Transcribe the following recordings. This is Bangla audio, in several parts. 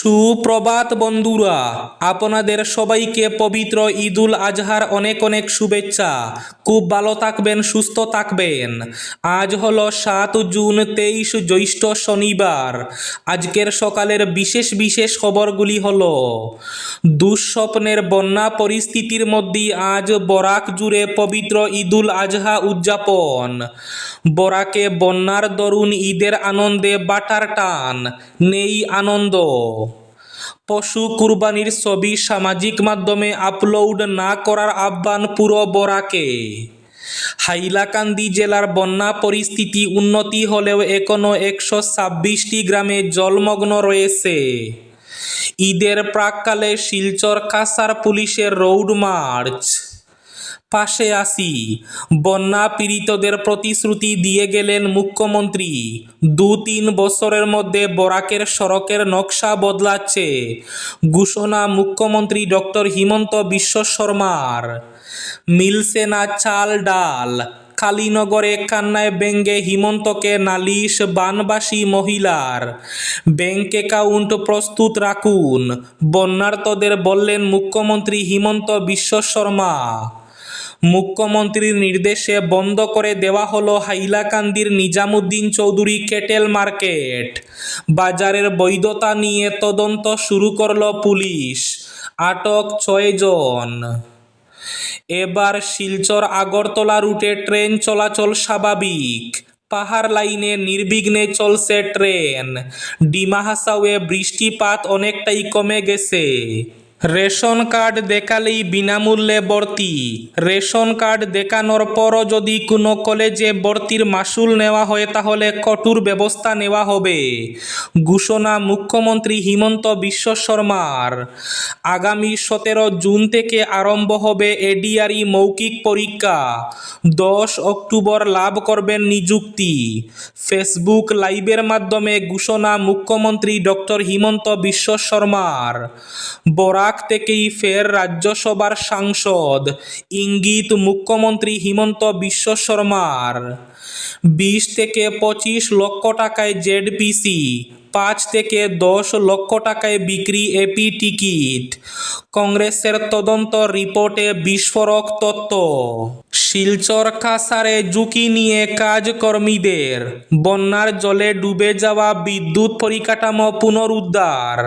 সুপ্রভাত বন্ধুরা, আপনাদের সবাইকে পবিত্র ঈদুল আজহার অনেক অনেক শুভেচ্ছা। খুব ভালো থাকবেন, সুস্থ থাকবেন। আজ হলো সাত জুন, তেইশ জ্যৈষ্ঠ শনিবার। আজকের সকালের বিশেষ বিশেষ খবরগুলি হল, দুঃস্বপ্নের বন্যা পরিস্থিতির মধ্যেই আজ বরাক জুড়ে পবিত্র ঈদুল আজহা উদযাপন। বরাকে বন্যার দরুন ঈদের আনন্দে বাটার টান, নেই আনন্দ। পশু কুরবানির ছবি সামাজিক মাধ্যমে আপলোড না করার আহ্বান পুরো বরাকে। হাইলাকান্দি জেলার বন্যা পরিস্থিতি উন্নতি হলেও এখনও একশো ছাব্বিশটি গ্রামে জলমগ্ন রয়েছে। ঈদের প্রাককালে শিলচর কাসার পুলিশের রোড মার্চ। পাশে আসি। বন্যা পীড়িতদের প্রতিশ্রুতি দিয়ে গেলেন মুখ্যমন্ত্রী। দু তিন বছরের মধ্যে বরাকের সড়কের নকশা বদলাচ্ছে। ঘোষণা মুখ্যমন্ত্রী ডক্টর হিমন্ত বিশ্ব শর্মার। মিলছে না চাল ডাল। কালীনগরে কান্নায় ব্যঙ্গে হিমন্তকে নালিশ বানবাসী মহিলার। ব্যাংক অ্যাকাউন্ট প্রস্তুত রাখুন। বন্যার্তদের বললেন মুখ্যমন্ত্রী হিমন্ত বিশ্ব শর্মা। মুখ্যমন্ত্রীর নির্দেশে বন্ধ করে দেওয়া হলো হাইলাকান্দির নিজামুদ্দিন চৌধুরী কেটেল মার্কেট। বাজারের বৈধতা নিয়ে তদন্ত শুরু করল পুলিশ। আটক ছয়জন এবার শিলচর আগরতলা রুটে ট্রেন চলাচল স্বাভাবিক। পাহাড় লাইনে নির্বিঘ্নে চলছে ট্রেন। ডিমা হাসাওয়ে বৃষ্টিপাত অনেকটাই কমে গেছে। রেশন কার্ড দেখালেই বিনামূল্যে ভর্তি। রেশন কার্ড দেখানোর পরও যদি কোনো কলেজে ভর্তির মাসুল নেওয়া হয়, তাহলে কঠোর ব্যবস্থা নেওয়া হবে। ঘোষণা মুখ্যমন্ত্রী হিমন্ত বিশ্ব শর্মার। আগামী সতেরো জুন থেকে আরম্ভ হবে এডিআরই মৌখিক পরীক্ষা। দশ অক্টোবর লাভ করবেন নিযুক্তি। ফেসবুক লাইভের মাধ্যমে ঘোষণা মুখ্যমন্ত্রী ডক্টর হিমন্ত বিশ্ব শর্মার। বরাক থেকেই ফের রাজ্যসভার সাংসদ। ইঙ্গিত, মুখ্যমন্ত্রী হিমন্ত বিশ্ব শর্মার। বিশ থেকে পঁচিশ লক্ষ টাকায় জেডপিসি, পাঁচ থেকে দশ লক্ষ টাকায় বিক্রি এপি টিকিট। কংগ্রেসের তদন্ত রিপোর্টে বিস্ফোরক তত্ত্ব শিলচর কাসারে ঝুঁকি নিয়ে কাজ কর্মীদের বন্যার জলে ডুবে যাওয়া বিদ্যুৎ পরিকাঠামো পুনরুদ্ধার।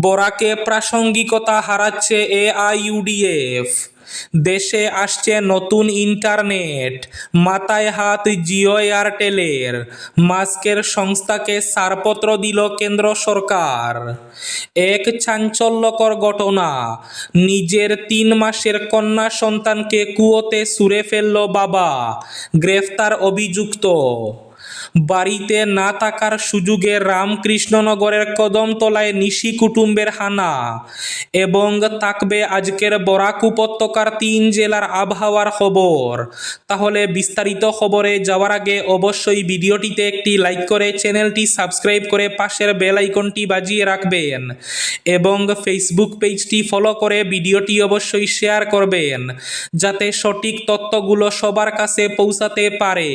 বরাকে প্রাসঙ্গিকতা হারাচ্ছে এআইইউডিএফ দেশে আসছে নতুন ইন্টারনেট, মাথায় হাত জিও এয়ারটেলের, মাস্কের সংস্থাকে ছাড়পত্র দিল কেন্দ্র সরকার। এক চাঞ্চল্যকর ঘটনা, নিজের তিন মাসের কন্যা সন্তানকে কুয়োতে সুরে ফেলল বাবা, গ্রেফতার অভিযুক্ত। বাড়িতে না থাকার সুযোগে রামকৃষ্ণনগরের কদমতলায় নিশি কুটুম্বের হানা এবং থাকবে আজকের বরাক উপত্যকার তিন জেলার আবহাওয়ার খবর। তাহলে বিস্তারিত খবরে যাওয়ার আগে অবশ্যই ভিডিওটিতে একটি লাইক করে চ্যানেলটি সাবস্ক্রাইব করে পাশের বেল আইকনটি বাজিয়ে রাখবেন এবং ফেসবুক পেজটি ফলো করে ভিডিওটি অবশ্যই শেয়ার করবেন যাতে সঠিক তথ্যগুলো সবার কাছে পৌঁছাতে পারে।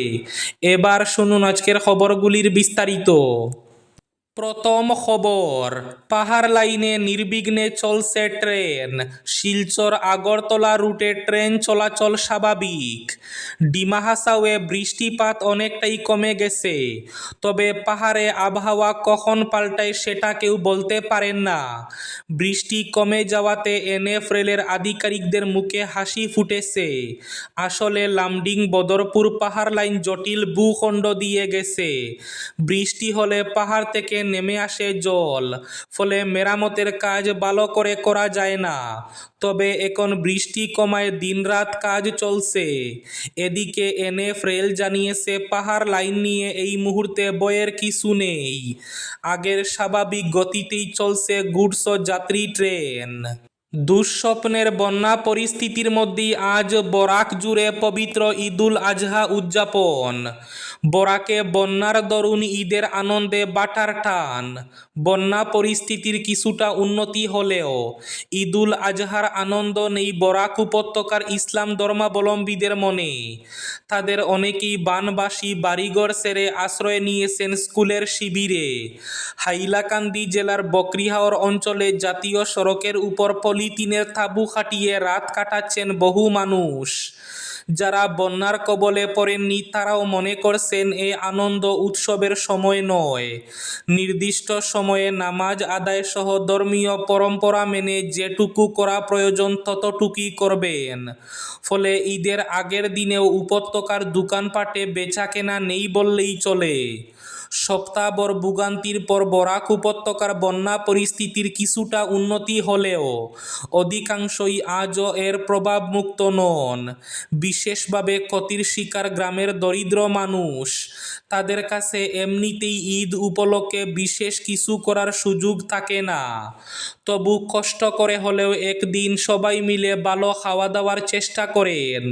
এবার শুনুন আজকের খবরগুলির বিস্তারিত প্রথম খবর, পাহাড় লাইনে নির্বিঘ্নে চলছে ট্রেন। শিলচর আগরতলা রুটে ট্রেন চলাচল স্বাভাবিক। ডিমা হাসাওয়ে বৃষ্টিপাত অনেকটাই কমে গেছে। তবে পাহাড়ে আবহাওয়া কখন পাল্টায় সেটা কেউ বলতে পারেন না। বৃষ্টি কমে যাওয়াতে এনএফ রেলের আধিকারিকদের মুখে হাসি ফুটেছে। আসলে লামডিং বদরপুর পাহাড় লাইন জটিল ভূখণ্ড দিয়ে গেছে। বৃষ্টি হলে পাহাড় থেকে নেমে আসে জল, ফলে মেরামতের কাজ ভালো করে করা যায় না। তবে এখন বৃষ্টি কমায় দিনরাত কাজ চলছে। এদিকে এনএফ রেল জানিয়েছে, পাহাড় লাইন নিয়ে এই মুহূর্তে বয়ের কিছু নেই। আগের স্বাভাবিক গতিতেই চলছে গুডস যাত্রী ট্রেন। দুঃস্বপ্নের বন্যা পরিস্থিতির মধ্যেই আজ বরাক জুড়ে পবিত্র ঈদুল আজহা উদযাপন। বরাকে বন্যার দরুন ঈদের আনন্দে বাটার টান। বন্যা পরিস্থিতির কিছুটা উন্নতি হলেও ঈদুল আজহার আনন্দ নেই বরাক উপত্যকার ইসলাম ধর্মাবলম্বীদের মনে। তাদের অনেকেই বানবাসী বাড়িঘর সেরে আশ্রয় নিয়েছেন স্কুলের শিবিরে। হাইলাকান্দি জেলার বকরিহাওর অঞ্চলে জাতীয় সড়কের উপর পলিথিনের তাঁবু খাটিয়ে রাত কাটাচ্ছেন বহু মানুষ। যারা বন্যার কবলে পড়েননি তারাও মনে করছেন এ আনন্দ উৎসবের সময় নয়। নির্দিষ্ট সময়ে নামাজ আদায় সহ ধর্মীয় পরম্পরা মেনে যেটুকু করা প্রয়োজন ততটুকুই করবেন। ফলে ঈদের আগের দিনেও উপত্যকার দোকানপাটে বেচা কেনা নেই বললেই চলে। সপ্তাহভর ভোগান্তির পর বরাক উপত্যকার বন্যা পরিস্থিতির কিছুটা উন্নতি হলেও অধিকাংশই আজও এর প্রভাবমুক্ত নন। বিশেষভাবে ক্ষতির শিকার গ্রামের দরিদ্র মানুষ। তাদের কাছে এমনিতেই ঈদ উপলক্ষে বিশেষ কিছু করার সুযোগ থাকে না। তবু কষ্ট করে হলেও একদিন সবাই মিলে ভালো খাওয়া দাওয়ার চেষ্টা করেন।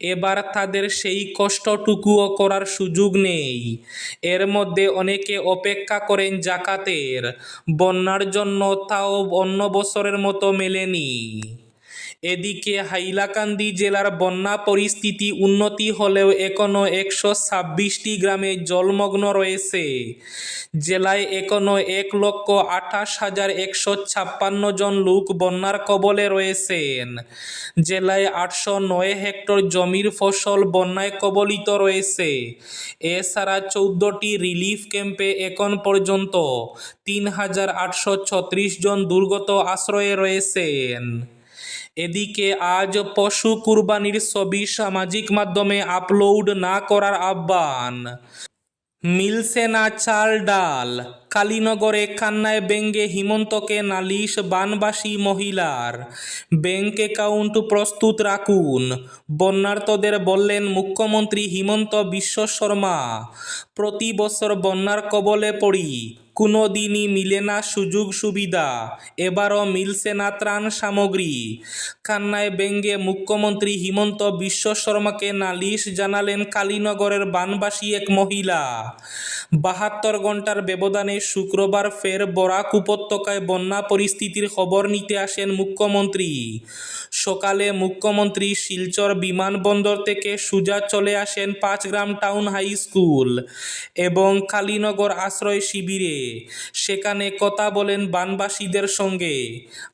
এবার তাদের সেই কষ্টটুকুও করার সুযোগ নেই। এর মধ্যে অনেকে অপেক্ষা করেন জাকাতের। বন্যার জন্য তাও অন্য বছরের মতো মেলেনি। এদিকে হাইলাকান্দি জেলার বন্যা পরিস্থিতি উন্নতি হলেও এখনও একশো ছাব্বিশটি গ্রামে জলমগ্ন রয়েছে। জেলায় এখনও এক লক্ষ আঠাশ হাজার একশো ছাপ্পান্ন জন লোক বন্যার কবলে রয়েছেন। জেলায় আটশো নয় হেক্টর জমির ফসল বন্যায় কবলিত রয়েছে। এছাড়া চৌদ্দটি রিলিফ ক্যাম্পে এখন পর্যন্ত তিন হাজার আটশো ছত্রিশ জন দুর্গত আশ্রয়ে রয়েছেন। এদিকে আজ পশু কুরবানির ছবি সামাজিক মাধ্যমে আপলোড না করার আহ্বান। মিলছে না চাল ডাল। কালীনগরে কান্নায় ব্যঙ্গে হিমন্তকে নালিশ বানবাসী মহিলার। ব্যাংক অ্যাকাউন্ট প্রস্তুত রাখুন। বন্যার্তদের বললেন, মুখ্যমন্ত্রী হিমন্ত বিশ্ব শর্মা, প্রতি বছর বন্যার কবলে পড়ি। কোনো দিনই মিলে না সুযোগ সুবিধা। এবারও মিলছে না ত্রাণ সামগ্রী। কান্নায় ব্যঙ্গে মুখ্যমন্ত্রী হিমন্ত বিশ্ব শর্মাকে নালিশ জানালেন কালীনগরের বানবাসী এক মহিলা। বাহাত্তর ঘণ্টার ব্যবধানে শুক্রবার ফের বরাক উপত্যকায় বন্যা পরিস্থিতির খবর নিতে আসেন মুখ্যমন্ত্রী। সকালে মুখ্যমন্ত্রী শিলচর বিমানবন্দর থেকে সুজা চলে আসেন পাঁচগ্রাম টাউন হাই স্কুল এবং কালীনগর আশ্রয় শিবিরে। সেখানে কথা বলেন বানবাসীদের সঙ্গে।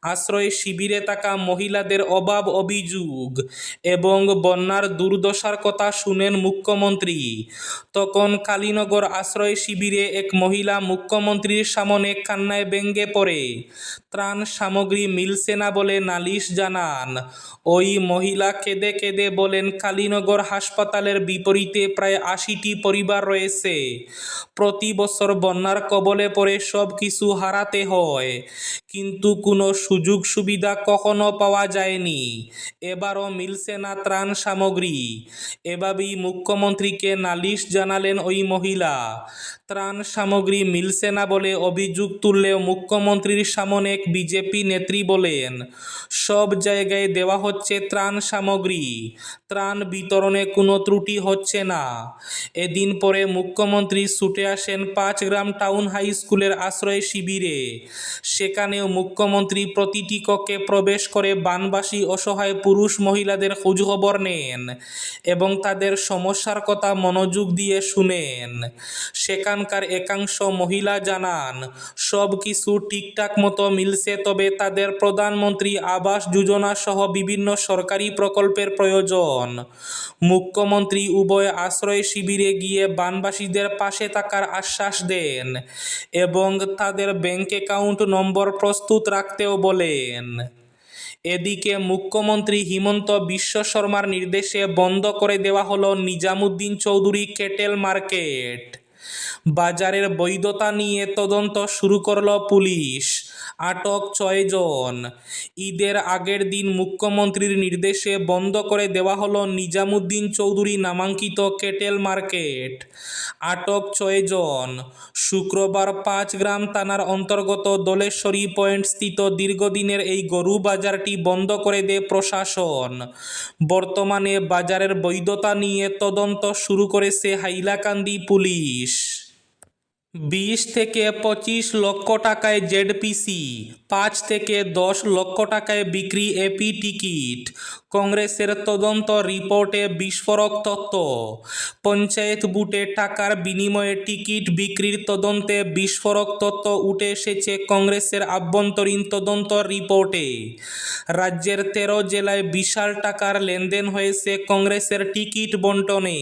আশ্রয় শিবিরে থাকা মহিলাদের অভাব অভিযোগ এবং বন্যার দুর্দশার কথা শুনেন মুখ্যমন্ত্রী। তখন কালীনগর আশ্রয় শিবিরে এক মহিলা মুখ্যমন্ত্রীর সামনে কান্নায় ব্যঙ্গে পড়ে। ত্রাণ সামগ্রী মিলছে না বলে নালিশ জানান। ওই মহিলা কেঁদে কেঁদে বলেন, কালীনগর হাসপাতালের বিপরীতে প্রায় আশিটি পরিবার রয়েছে। প্রতি বছর বন্যার কবলে পড়ে সব কিছু হারাতে হয়। কিন্তু কোনো সুযোগ সুবিধা কখনো পাওয়া যায়নি। এবারও মিলছে না ত্রাণ সামগ্রী। এভাবেই মুখ্যমন্ত্রীকে নালিশ জানালেন ওই মহিলা। ত্রাণ সামগ্রী মিলছে না বলে অভিযোগ তুললেও মুখ্যমন্ত্রীর সামনে এক বিজেপি নেত্রী বলেন, সব জায়গায় দেওয়া হচ্ছে ত্রাণ সামগ্রী। ত্রাণ বিতরণে কোনো ত্রুটি হচ্ছে না। এদিন পরে মুখ্যমন্ত্রী ছুটে আসেন পাঁচগ্রাম টাউন হাই স্কুলের আশ্রয় শিবিরে। সেখানেও মুখ্যমন্ত্রী প্রতিটি কক্ষে প্রবেশ করে বানবাসী অসহায় পুরুষ মহিলাদের খোঁজখবর নেন এবং তাদের সমস্যার কথা মনোযোগ দিয়ে শুনেন। সেখানকার একাংশ মহিলা জানান সব কিছু ঠিকঠাক মতো মিলছে, তবে তাদের প্রধানমন্ত্রী আবাস যোজনা সহ বিভিন্ন সরকারি প্রকল্পের প্রয়োজন। মুখ্যমন্ত্রী উভয় আশ্রয় শিবিরে গিয়ে বানবাসীদের পাশে থাকার আশ্বাস দেন এবং তাদের ব্যাংক অ্যাকাউন্ট নম্বর প্রস্তুত রাখতেও বলেন। এদিকে মুখ্যমন্ত্রী হিমন্ত বিশ্ব শর্মার নির্দেশে বন্ধ করে দেওয়া হলো নিজামুদ্দিন চৌধুরী কেটেল মার্কেট। বাজারের বৈধতা নিয়ে তদন্ত শুরু করল পুলিশ। আটক ছয়জন ঈদের আগের দিন মুখ্যমন্ত্রীর নির্দেশে বন্ধ করে দেওয়া হলো নিজামুদ্দিন চৌধুরী নামাঙ্কিত কেটেল মার্কেট। আটক ছয়জন শুক্রবার পাঁচ গ্রাম থানার অন্তর্গত দোলেশ্বরী পয়েন্ট স্থিত দীর্ঘদিনের এই গরু বাজারটি বন্ধ করে দেয় প্রশাসন। বর্তমানে বাজারের বৈধতা নিয়ে তদন্ত শুরু করেছে হাইলাকান্দি পুলিশ। বিশ থেকে পঁচিশ লক্ষ টাকায় জেডপিসি পাঁচ থেকে দশ লক্ষ টাকায় বিক্রি এপি টিকিট। কংগ্রেসের তদন্ত রিপোর্টে বিস্ফোরক তত্ত্ব পঞ্চায়েত বুটে টাকার বিনিময়ে টিকিট বিক্রির তদন্তে বিস্ফোরক তত্ত্ব উঠে এসেছে কংগ্রেসের আভ্যন্তরীণ তদন্ত রিপোর্টে। রাজ্যের তেরো জেলায় বিশাল টাকার লেনদেন হয়েছে কংগ্রেসের টিকিট বন্টনে।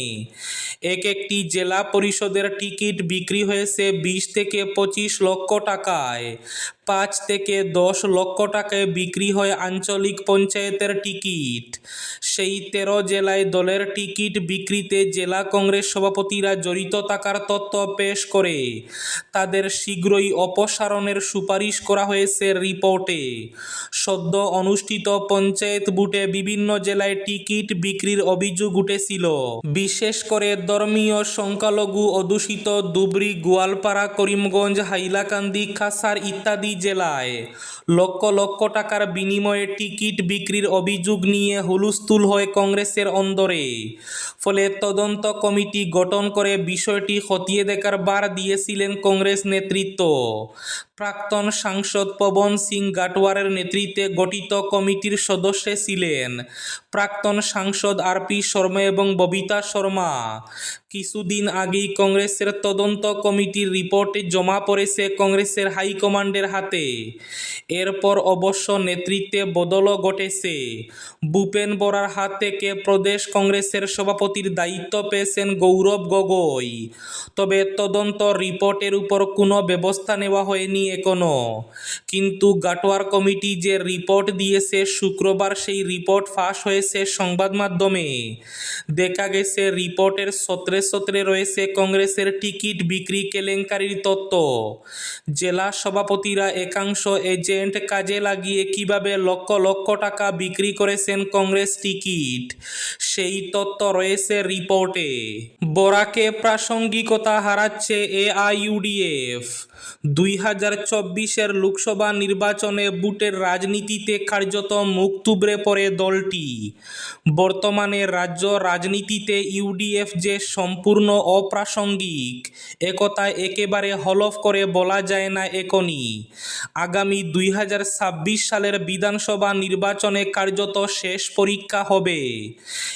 এক একটি জেলা পরিষদের টিকিট বিক্রি হয়েছে বিশ থেকে পঁচিশ লক্ষ টাকায়। পাঁচ থেকে দশ লক্ষ টাকায় বিক্রি হয় আঞ্চলিক পঞ্চায়েতের টিকিট। সেই তেরো জেলায় দলের টিকিট বিক্রিতে জেলা কংগ্রেস সভাপতিরা জড়িত থাকার তথ্য পেশ করে। তাদের শীঘ্রই অপসারণের সুপারিশ করা হয়েছে রিপোর্টে। সদ্য অনুষ্ঠিত পঞ্চায়েত বুটে বিভিন্ন জেলায় টিকিট বিক্রির অভিযোগ উঠেছিল। বিশেষ করে ধর্মীয় সংখ্যালঘু অধ্যুষিত ধুবড়ি, গোয়ালপাড়া, করিমগঞ্জ, হাইলাকান্দি কাসার ইত্যাদি জেলায়। লক্ষ লক্ষ টাকার বিনিময়ে টিকিট বিক্রির অভিযোগ নিয়ে হুলস্থুল হয় কংগ্রেসের অন্দরে। ফলে তদন্ত কমিটি গঠন করে বিষয়টি খতিয়ে দেখার বার দিয়েছিলেন কংগ্রেস নেতৃত্ব। প্রাক্তন সাংসদ পবন সিং গাটওয়ারের নেতৃত্বে গঠিত কমিটির সদস্য ছিলেন প্রাক্তন সাংসদ আর পি শর্মা এবং ববিতা শর্মা। কিছুদিন আগেই কংগ্রেসের তদন্ত কমিটির রিপোর্ট জমা পড়েছে কংগ্রেসের হাইকমান্ডের হাতে। এরপর অবশ্য নেতৃত্বে বদলও ঘটেছে। ভূপেন বরার হাত থেকে প্রদেশ কংগ্রেসের সভাপতির দায়িত্ব পেয়েছেন গৌরব গগৈ। তবে তদন্ত রিপোর্টের উপর কোনো ব্যবস্থা নেওয়া হয়নি এখনও কিন্তু গাটোয়ার কমিটি যে রিপোর্ট দিয়েছে, শুক্রবার সেই রিপোর্ট ফাঁস হয়েছে সংবাদ মাধ্যমে। দেখা গেছে, রিপোর্টের সত্রে সত্রে রয়েছে কংগ্রেসের টিকিট বিক্রি কেলেঙ্কারির তত্ত্ব। জেলা সভাপতিরা একাংশ এজেন্ট কাজে লাগিয়ে কীভাবে লক্ষ লক্ষ টাকা বিক্রি করেছেন কংগ্রেস টিকিট, সেই তত্ত্ব রয়েছে রিপোর্টে। বরাকে প্রাসঙ্গিকতা হারাচ্ছে এআইইউডিএফ দুই হাজার চব্বিশের লোকসভা নির্বাচনে বুটের রাজনীতিতে কার্যত মুখ তুবড়ে পড়ে দলটি। বর্তমানে রাজ্য রাজনীতিতে ইউডিএফ যে সম্পূর্ণ অপ্রাসঙ্গিক একথা একেবারে হলফ করে বলা যায় না এখনই। আগামী দুই হাজার ছাব্বিশ সালের বিধানসভা নির্বাচনে কার্যত শেষ পরীক্ষা হবে।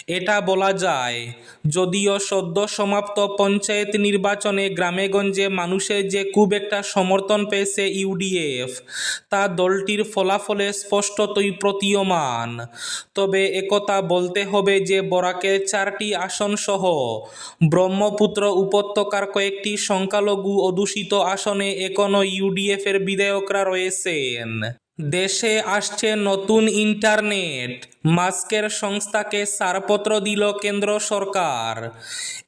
এটা বলা যায়, যদিও সদ্য সমাপ্ত পঞ্চায়েত নির্বাচনে গ্রামেগঞ্জে মানুষের যে খুব একটা সমর্থন পেয়েছে ইউডিএফ। তা দলটির ফলাফলে স্পষ্টতই প্রতীয়মান। তবে একথা বলতে হবে যে বরাকের চারটি আসন সহ ব্রহ্মপুত্র উপত্যকার কয়েকটি সংখ্যালঘু অধ্যুষিত আসনে এখনও ইউডিএফের বিধায়করা রয়েছেন। দেশে আসছে নতুন ইন্টারনেট। মাস্কের সংস্থাকে ছাড়পত্র দিল কেন্দ্র সরকার।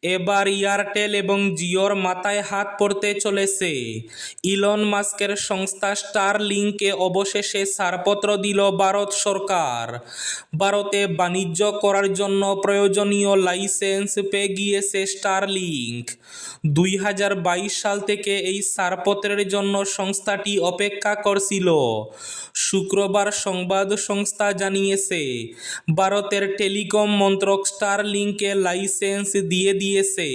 এবার এয়ারটেল এবং জিওর মাথায় হাত পড়তে চলেছে। ইলন মাস্কের সংস্থা স্টার লিঙ্কে অবশেষে ছাড়পত্র দিল ভারত সরকার। ভারতে বাণিজ্য করার জন্য প্রয়োজনীয় লাইসেন্স পেয়ে গিয়েছে স্টার লিঙ্ক দুই হাজার বাইশ সাল থেকে এই ছাড়পত্রের জন্য সংস্থাটি অপেক্ষা করছিল। শুক্রবার সংবাদ সংস্থা জানিয়েছে ভারতের টেলিকম মন্ত্রক স্টার লিঙ্কে লাইসেন্স দিয়ে দিয়েছে।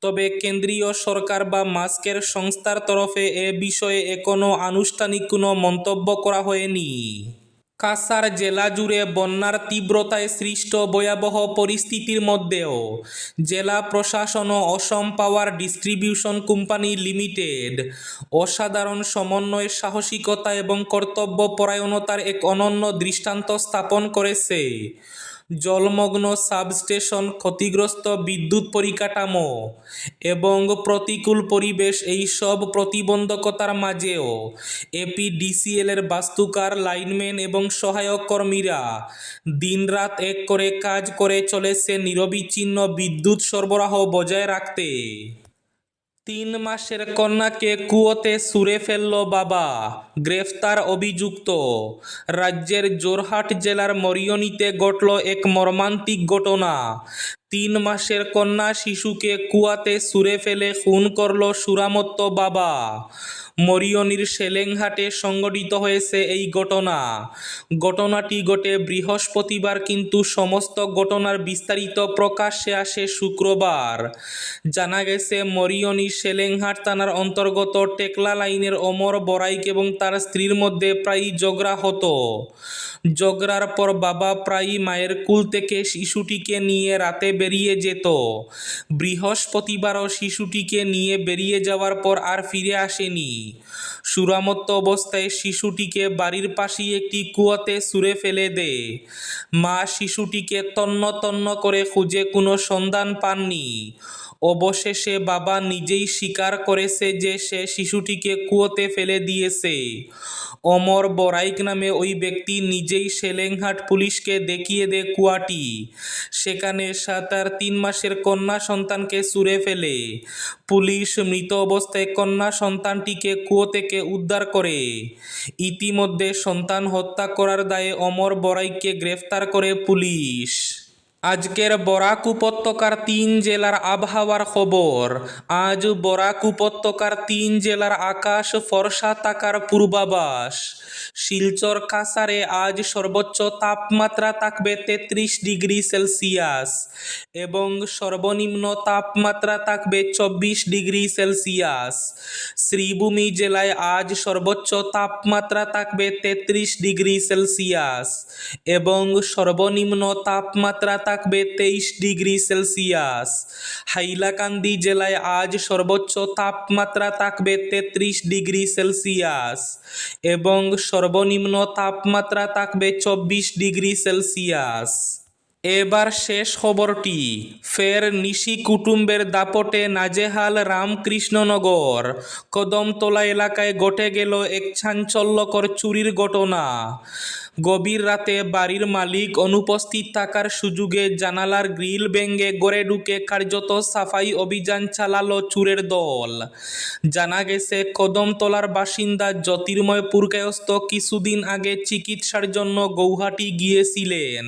তবে কেন্দ্রীয় সরকার বা মাস্কের সংস্থার তরফে এ বিষয়ে এখনও আনুষ্ঠানিক কোনো মন্তব্য করা হয়নি। কাসার জেলা জুড়ে বন্যার তীব্রতায় সৃষ্ট ভয়াবহ পরিস্থিতির মধ্যেও জেলা প্রশাসন ও Assam power distribution company limited অসাধারণ সমন্বয় সাহসিকতা এবং কর্তব্য কর্তব্যপরায়ণতার এক অনন্য দৃষ্টান্ত স্থাপন করেছে। জলমগ্ন সাবস্টেশন ক্ষতিগ্রস্ত বিদ্যুৎ পরিকাঠামো এবং প্রতিকূল পরিবেশ এই সব প্রতিবন্ধকতার মাঝেও এপিডিসিএল এর বাস্তুকার লাইনম্যান এবং সহায়ক কর্মীরা দিনরাত এক করে কাজ করে চলেছে নিরবিচ্ছিন্ন বিদ্যুৎ সরবরাহ বজায় রাখতে। তিন মাসের কন্যাকে কুয়োতে সুরে ফেলল বাবা, গ্রেফতার অভিযুক্ত। রাজ্যের জোরহাট জেলার মরিয়নিতে ঘটল এক মর্মান্তিক ঘটনা। তিন মাসের কন্যা শিশুকে কুয়াতে সুরে ফেলে খুন করল সুরামত্ত বাবা। মরিয়নির সেলেংহাটে সংঘটিত হয়েছে এই ঘটনা। ঘটনাটি ঘটে বৃহস্পতিবার, কিন্তু সমস্ত ঘটনার বিস্তারিত প্রকাশ্যে আসে শুক্রবার। জানা গেছে, মরিয়নি সেলেংহাট থানার অন্তর্গত টেকলা লাইনের অমর বড়াইক এবং তার স্ত্রীর মধ্যে প্রায়ই ঝগড়া হতো। ঝগড়ার পর বাবা প্রায়ই মায়ের কুল থেকে শিশুটিকে নিয়ে রাতে বেরিয়ে যেত। বৃহস্পতিবারও শিশুটিকে নিয়ে বেরিয়ে যাওয়ার পর আর ফিরে আসেনি। সুরামত্ত অবস্থায় শিশুটিকে বাড়ির পাশেই একটি কুয়াতে সুরে ফেলে দেয় মা শিশুটিকে তন্ন তন্ন করে খুঁজে কোনো সন্ধান পাননি। অবশেষে বাবা নিজেই স্বীকার করেছে যে সে শিশুটিকে কুয়োতে ফেলে দিয়েছে। অমর বরাইক নামে ওই ব্যক্তি নিজেই সেলেংহাট পুলিশকে দেখিয়ে দেয় কুয়াটি। সেখানে সে তার তিন মাসের কন্যা সন্তানকে সুরে ফেলে। পুলিশ মৃত অবস্থায় কন্যা সন্তানটিকে কুয়ো থেকে উদ্ধার করে। ইতিমধ্যে সন্তান হত্যা করার দায়ে অমর বড়াইককে গ্রেফতার করে পুলিশ। আজকের বরাক উপত্যকার তিন জেলার আবহাওয়ার খবর। আজ বরাক উপত্যকার তিন জেলার আকাশ ফর্সা তাকার পূর্বাভাস। শিলচর কাসারে আজ সর্বোচ্চ তাপমাত্রা থাকবে তেত্রিশ ডিগ্রি সেলসিয়াস এবং সর্বনিম্ন তাপমাত্রা থাকবে চব্বিশ ডিগ্রি সেলসিয়াস। শ্রীভূমি জেলায় আজ সর্বোচ্চ তাপমাত্রা থাকবে তেত্রিশ ডিগ্রি সেলসিয়াস এবং সর্বনিম্ন তাপমাত্রা থাকবে তেইশ ডিগ্রি সেলসিয়াস। হাইলাকান্দি জেলায় আজ সর্বোচ্চ তাপমাত্রা থাকবে তেত্রিশ ডিগ্রি সেলসিয়াস এবং সর্বনিম্ন তাপমাত্রা থাকবে চব্বিশ ডিগ্রি সেলসিয়াস। এবার শেষ খবরটি, ফের নিশি কুটুম্বের দাপটে নাজেহাল রামকৃষ্ণনগর। কদমতলা এলাকায় ঘটে গেল এক চাঞ্চল্যকর চুরির ঘটনা। গভীর রাতে বাড়ির মালিক অনুপস্থিত থাকার সুযোগে জানালার গ্রিল ভেঙে গড়ে ঢুকে কার্যত সাফাই অভিযান চালালো চুরের দল। জানা গেছে, কদমতলার বাসিন্দা জ্যোতির্ময় পুরকায়স্ত কিছুদিন আগে চিকিৎসার জন্য গৌহাটি গিয়েছিলেন।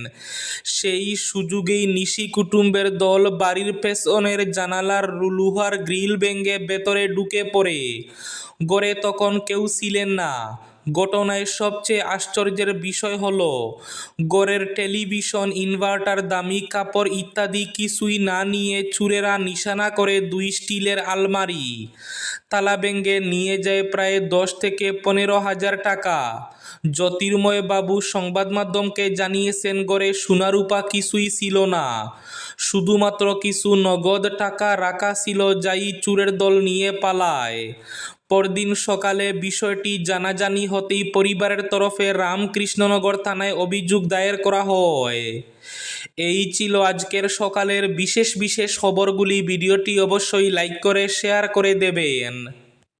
সেই সুযোগেই নিশি কুটুম্বের দল বাড়ির পেছনের জানালার লুহার গ্রিল ভেঙে ভেতরে ঢুকে পড়ে। গড়ে তখন কেউ ছিলেন না। ঘটনায় সবচেয়ে আশ্চর্যের বিষয় হল, গড়ের টেলিভিশন ইনভার্টার, দামি কাপড় ইত্যাদি কিছুই না নিয়ে চুরেরা নিশানা করে দুই স্টিলের আলমারি। তালা ভেঙে নিয়ে যায় প্রায় দশ থেকে পনেরো হাজার টাকা। জ্যোতির্ময় বাবু সংবাদ মাধ্যমকে জানিয়েছেন, গড়ে সোনারূপা কিছুই ছিল না। শুধুমাত্র কিছু নগদ টাকা রাখা ছিল যাই চুরের দল নিয়ে পালায়। পরদিন সকালে বিষয়টি জানাজানি হতেই পরিবারের তরফে রামকৃষ্ণনগর থানায় অভিযোগ দায়ের করা হয়। এই ছিল আজকের সকালের বিশেষ বিশেষ খবরগুলি। ভিডিওটি অবশ্যই লাইক করে, শেয়ার করে দেবেন।